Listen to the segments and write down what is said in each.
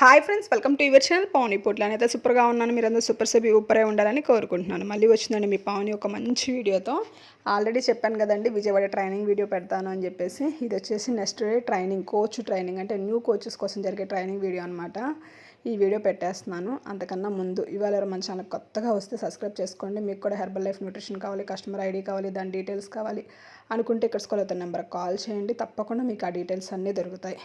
Hi friends welcome to your channel Pavani Potla అయితే సూపర్గా ఉన్నాను మీరందరూ సూపర్ సబి ఊపరే ఉండాలని కోరుకుంటున్నాను. మళ్ళీ వచ్చిందండి మీ పావని ఒక మంచి వీడియోతో ఆల్రెడీ చెప్పాను కదండి విజయవాడ ట్రైనింగ్ వీడియో పెడతాను అని చెప్పేసి. ఇది వచ్చేసి next day training coach training అంటే న్యూ కోచెస్ కోసం జరిగే ట్రైనింగ్ వీడియో అనమాట ఈ వీడియో పెట్టేస్తున్నాను. అంతకన్నా ముందు ఇవాళ మన ఛానల్ కొత్తగా వస్తే సబ్స్క్రైబ్ చేసుకోండి. మీకు కూడా హెర్బల్ లైఫ్ న్యూట్రిషన్ కావాలి కస్టమర్ ఐడి కావాలి దాని డీటెయిల్స్ కావాలి అనుకుంటే ఇక్కడ స్కూల్ అవుతున్న నెంబర్ కాల్ చేయండి. తప్పకుండా మీకు ఆ డీటెయిల్స్ అన్నీ దొరుకుతాయి.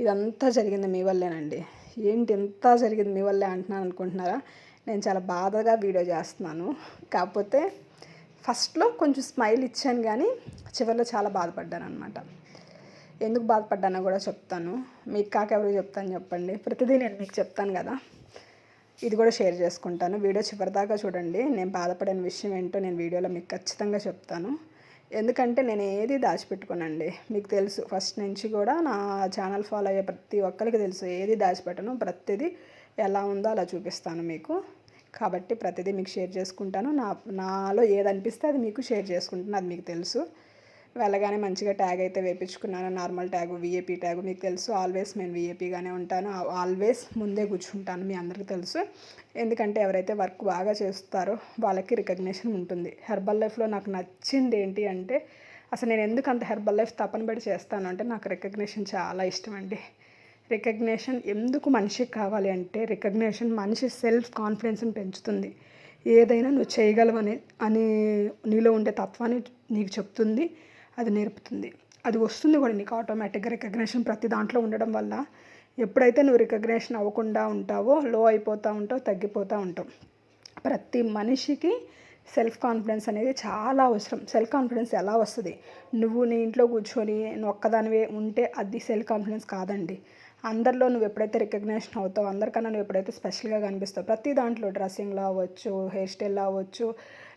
ఇదంతా జరిగింది మీ వల్లేనండి. ఏంటి ఎంత జరిగింది మీ వల్లే అంటున్నాను అనుకుంటున్నారా? నేను చాలా బాధగా వీడియో చేస్తున్నాను. కాకపోతే ఫస్ట్లో కొంచెం స్మైల్ ఇచ్చాను కానీ చివరిలో చాలా బాధపడ్డాను అనమాట ఎందుకు బాధపడ్డానో కూడా చెప్తాను. మీకు కాక చెప్తాను చెప్పండి. ప్రతిదీ నేను మీకు చెప్తాను కదా. ఇది కూడా షేర్ చేసుకుంటాను. వీడియో చివరిదాకా చూడండి. నేను బాధపడిన విషయం ఏంటో నేను వీడియోలో మీకు ఖచ్చితంగా చెప్తాను. ఎందుకంటే నేను ఏది దాచిపెట్టుకోనండి. మీకు తెలుసు ఫస్ట్ నుంచి కూడా నా ఛానల్ ఫాలో అయ్యే ప్రతి ఒక్కరికి తెలుసు ఏది దాచిపెట్టను ప్రతిదీ ఎలా ఉందో అలా చూపిస్తాను మీకు. కాబట్టి ప్రతిదీ మీకు షేర్ చేసుకుంటాను. నా నాలో ఏది అనిపిస్తే అది మీకు షేర్ చేసుకుంటాను అది మీకు తెలుసు. వెళ్ళగానే మంచిగా ట్యాగ్ అయితే వేయించుకున్నాను నార్మల్ ట్యాగ్ విఏపీ ట్యాగ్. మీకు తెలుసు ఆల్వేస్ నేను విఏపీగానే ఉంటాను. ఆల్వేస్ ముందే కూర్చుంటాను మీ అందరికీ తెలుసు. ఎందుకంటే ఎవరైతే వర్క్ బాగా చేస్తారో వాళ్ళకి రికగ్నేషన్ ఉంటుంది. హెర్బల్ లైఫ్లో నాకు నచ్చింది ఏంటి అంటే అసలు నేను ఎందుకు అంత హెర్బల్ లైఫ్ తపన పెట్టి చేస్తాను అంటే నాకు రికగ్నేషన్ చాలా ఇష్టం అండి. రికగ్నేషన్ ఎందుకు మనిషికి కావాలి అంటే రికగ్నేషన్ మనిషి సెల్ఫ్ కాన్ఫిడెన్స్ని పెంచుతుంది. ఏదైనా నువ్వు చేయగలవని అని నీలో ఉండే తత్వాన్ని నీకు చెప్తుంది. అది నేర్పుతుంది. అది వస్తుంది కూడా నీకు ఆటోమేటిక్గా రికగ్నేషన్ ప్రతి దాంట్లో ఉండడం వల్ల. ఎప్పుడైతే నువ్వు రికగ్నేషన్ అవ్వకుండా ఉంటావో లో అయిపోతూ ఉంటావు తగ్గిపోతూ ఉంటావు. ప్రతి మనిషికి సెల్ఫ్ కాన్ఫిడెన్స్ అనేది చాలా అవసరం. సెల్ఫ్ కాన్ఫిడెన్స్ ఎలా వస్తుంది? నువ్వు నీ ఇంట్లో కూర్చొని ఒక్కదానివే ఉంటే అది సెల్ఫ్ కాన్ఫిడెన్స్ కాదండి. అందరిలో నువ్వు ఎప్పుడైతే రికగ్నేషన్ అవుతావు అందరికన్నా నువ్వు ఎప్పుడైతే స్పెషల్గా కనిపిస్తావు ప్రతి దాంట్లో డ్రెస్సింగ్లో అవ్వచ్చు హెయిర్ స్టైల్లో అవ్వచ్చు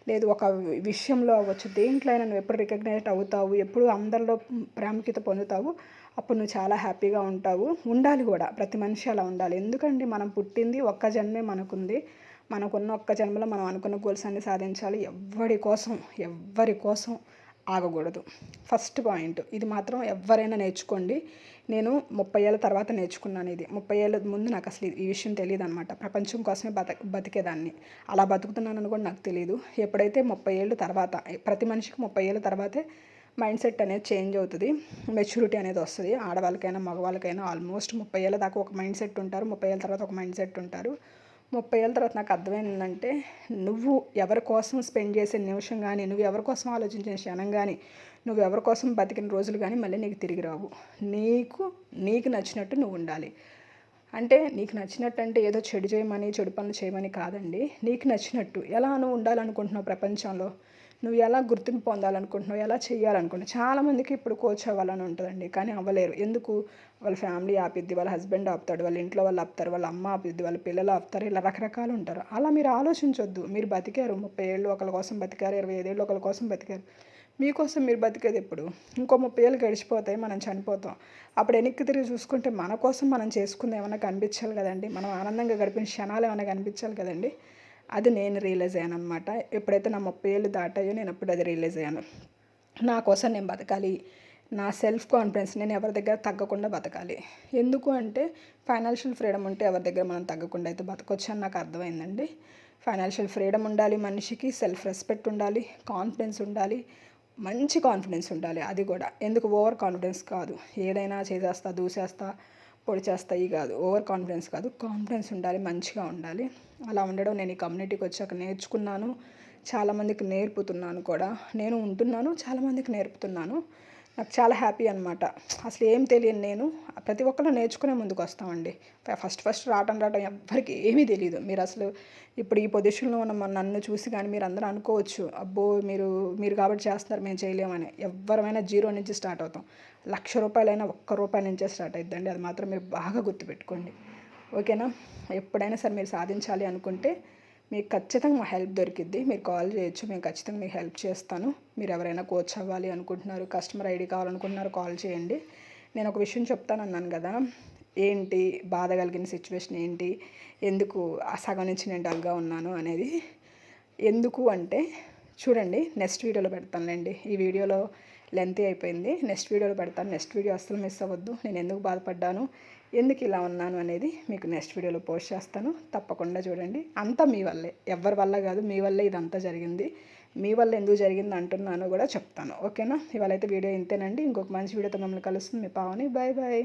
లేదు ఒక విషయంలో అవ్వచ్చు. దేంట్లో అయినా నువ్వు ఎప్పుడు రికగ్నైజ్ అవుతావు ఎప్పుడు అందరిలో ప్రాముఖ్యత పొందుతావు అప్పుడు నువ్వు చాలా హ్యాపీగా ఉంటావు. ఉండాలి కూడా ప్రతి మనిషి అలా ఉండాలి. ఎందుకంటే మనం పుట్టింది ఒక్క జన్మే మనకుంది. మనకున్న ఒక్క జన్మలో మనం అనుకున్న గోల్స్ అన్ని సాధించాలి. ఎవరి కోసం ఎవ్వరి కోసం ఆగకూడదు. First point. ఇది మాత్రం ఎవరైనా నేర్చుకోండి. నేను ముప్పై ఏళ్ళ తర్వాత నేర్చుకున్నాను ఇది. ముప్పై ఏళ్ళ ముందు నాకు అసలు ఈ విషయం తెలియదు అనమాట ప్రపంచం కోసమే బత బతికేదాన్ని. అలా బతుకుతున్నానని కూడా నాకు తెలియదు ఎప్పుడైతే ముప్పై ఏళ్ళ తర్వాత ప్రతి మనిషికి ముప్పై ఏళ్ళ తర్వాతే మైండ్ సెట్ అనేది చేంజ్ అవుతుంది. మెచ్యూరిటీ అనేది వస్తుంది. ఆడవాళ్ళకైనా మగవాళ్ళకైనా ఆల్మోస్ట్ ముప్పై ఏళ్ళ దాకా ఒక మైండ్ సెట్ ఉంటారు. ముప్పై ఏళ్ళ తర్వాత ఒక మైండ్ సెట్ ఉంటారు. ముప్పై ఏళ్ళ తర్వాత నాకు అర్థమైందంటే నువ్వు ఎవరి కోసం స్పెండ్ చేసే నిమిషం కానీ నువ్వు ఎవరి కోసం ఆలోచించిన క్షణం కానీ నువ్వు ఎవరి కోసం బతికిన రోజులు కానీ మళ్ళీ నీకు తిరిగి రావు. నీకు నీకు నచ్చినట్టు నువ్వు ఉండాలి. అంటే నీకు నచ్చినట్టు అంటే ఏదో చెడు చేయమని చెడు పనులు చేయమని కాదండి. నీకు నచ్చినట్టు. ఎలా నువ్వు ఉండాలనుకుంటున్నావు ప్రపంచంలో? నువ్వు ఎలా గుర్తింపు పొందాలనుకుంటున్నావు? ఎలా చేయాలనుకుంటున్నావు చాలామందికి ఇప్పుడు కోచ్ అవ్వాలని ఉంటుందండి కానీ అవ్వలేరు. ఎందుకు? వాళ్ళ ఫ్యామిలీ ఆపిద్ది వాళ్ళ హస్బెండ్ ఆపుతాడు వాళ్ళ ఇంట్లో వాళ్ళు ఆపుతారు వాళ్ళ అమ్మ ఆపిద్ది వాళ్ళ పిల్లలు ఆపుతారు ఇలా రకరకాలు ఉంటారు. అలా మీరు ఆలోచించొద్దు. మీరు బతికారు ముప్పై ఏళ్ళు ఒకరి కోసం బతికారు ఇరవై ఐదేళ్ళు ఒకరి కోసం బతికారు. మీకోసం మీరు బతికేది ఎప్పుడు? ఇంకో ముప్పై ఏళ్ళు గడిచిపోతాయి మనం చనిపోతాం. అప్పుడు వెనక్కి తిరిగి చూసుకుంటే మన కోసం మనం చేసుకుంది ఏమైనా కనిపించాలి కదండి. మనం ఆనందంగా గడిపిన క్షణాలు ఏమైనా కనిపించాలి కదండి. అది నేను రియలైజ్ అయ్యాను అనమాట ఎప్పుడైతే నా ముప్పై ఏళ్ళు దాటాయో నేను అప్పుడు అది రియలైజ్ అయ్యాను. నా కోసం నేను బతకాలి. నా సెల్ఫ్ కాన్ఫిడెన్స్ నేను ఎవరి దగ్గర తగ్గకుండా బతకాలి. ఎందుకు అంటే ఫైనాన్షియల్ ఫ్రీడమ్ ఉంటే ఎవరి దగ్గర మనం తగ్గకుండా అయితే బతకొచ్చు అని నాకు అర్థమైందండి. ఫైనాన్షియల్ ఫ్రీడమ్ ఉండాలి మనిషికి సెల్ఫ్ రెస్పెక్ట్ ఉండాలి కాన్ఫిడెన్స్ ఉండాలి మంచి కాన్ఫిడెన్స్ ఉండాలి అది కూడా. ఎందుకు? ఓవర్ కాన్ఫిడెన్స్ కాదు. ఏదైనా చేసేస్తా దూసేస్తా పొడి ఇవి కాదు. ఓవర్ కాన్ఫిడెన్స్ కాదు. కాన్ఫిడెన్స్ ఉండాలి మంచిగా ఉండాలి. అలా ఉండడం నేను ఈ కమ్యూనిటీకి వచ్చాక నేర్చుకున్నాను. చాలామందికి నేర్పుతున్నాను కూడా. నేను ఉంటున్నాను చాలామందికి నేర్పుతున్నాను. నాకు చాలా హ్యాపీ అనమాట అసలు ఏం తెలియను నేను. ప్రతి ఒక్కరు నేర్చుకునే ముందుకు వస్తామండి. ఫస్ట్ ఫస్ట్ రావటం రావటం ఎవ్వరికి ఏమీ తెలియదు మీరు అసలు ఇప్పుడు ఈ పొజిషన్లో ఉన్న నన్ను చూసి కానీ మీరు అందరూ అనుకోవచ్చు అబ్బో మీరు మీరు కాబట్టి చేస్తున్నారు మేము చేయలేమని. ఎవరమైనా జీరో నుంచి స్టార్ట్ అవుతాం. లక్ష రూపాయలైనా ఒక్క రూపాయి నుంచే స్టార్ట్ అవుతుందండి అది మాత్రం మీరు బాగా గుర్తుపెట్టుకోండి. ఓకేనా? ఎప్పుడైనా సరే మీరు సాధించాలి అనుకుంటే మీకు ఖచ్చితంగా మా హెల్ప్ దొరికిద్ది. మీరు కాల్ చేయొచ్చు మేము ఖచ్చితంగా మీకు హెల్ప్ చేస్తాను. మీరు ఎవరైనా కోచ్ అవ్వాలి అనుకుంటున్నారు కస్టమర్ ఐడి కావాలనుకుంటున్నారు కాల్ చేయండి. నేను ఒక విషయం చెప్తాను అన్నాను కదా. ఏంటి? బాధ కలిగిన సిచ్యువేషన్ ఏంటి? ఎందుకు ఆ సగం నుంచి నేను డల్గా ఉన్నాను అనేది? ఎందుకు అంటే చూడండి నెక్స్ట్ వీడియోలో పెడతానులేండి. ఈ వీడియోలో లెంత్ అయిపోయింది. నెక్స్ట్ వీడియోలో పెడతాను. నెక్స్ట్ వీడియో అస్సలు మిస్ అవ్వద్దు. నేను ఎందుకు బాధపడ్డాను? ఎందుకు ఇలా ఉన్నాను అనేది మీకు నెక్స్ట్ వీడియోలో పోస్ట్ చేస్తాను. తప్పకుండా చూడండి. అంతా మీ వల్లే. ఎవరి వల్ల కాదు మీ వల్లే ఇదంతా జరిగింది. మీ వల్ల ఎందుకు జరిగింది అంటున్నాను కూడా చెప్తాను. ఓకేనా? ఇవాళ అయితే వీడియో ఇంతేనండి. ఇంకొక మంచి వీడియోతో మమ్మల్ని కలుస్తుంది మీ పావని. Bye bye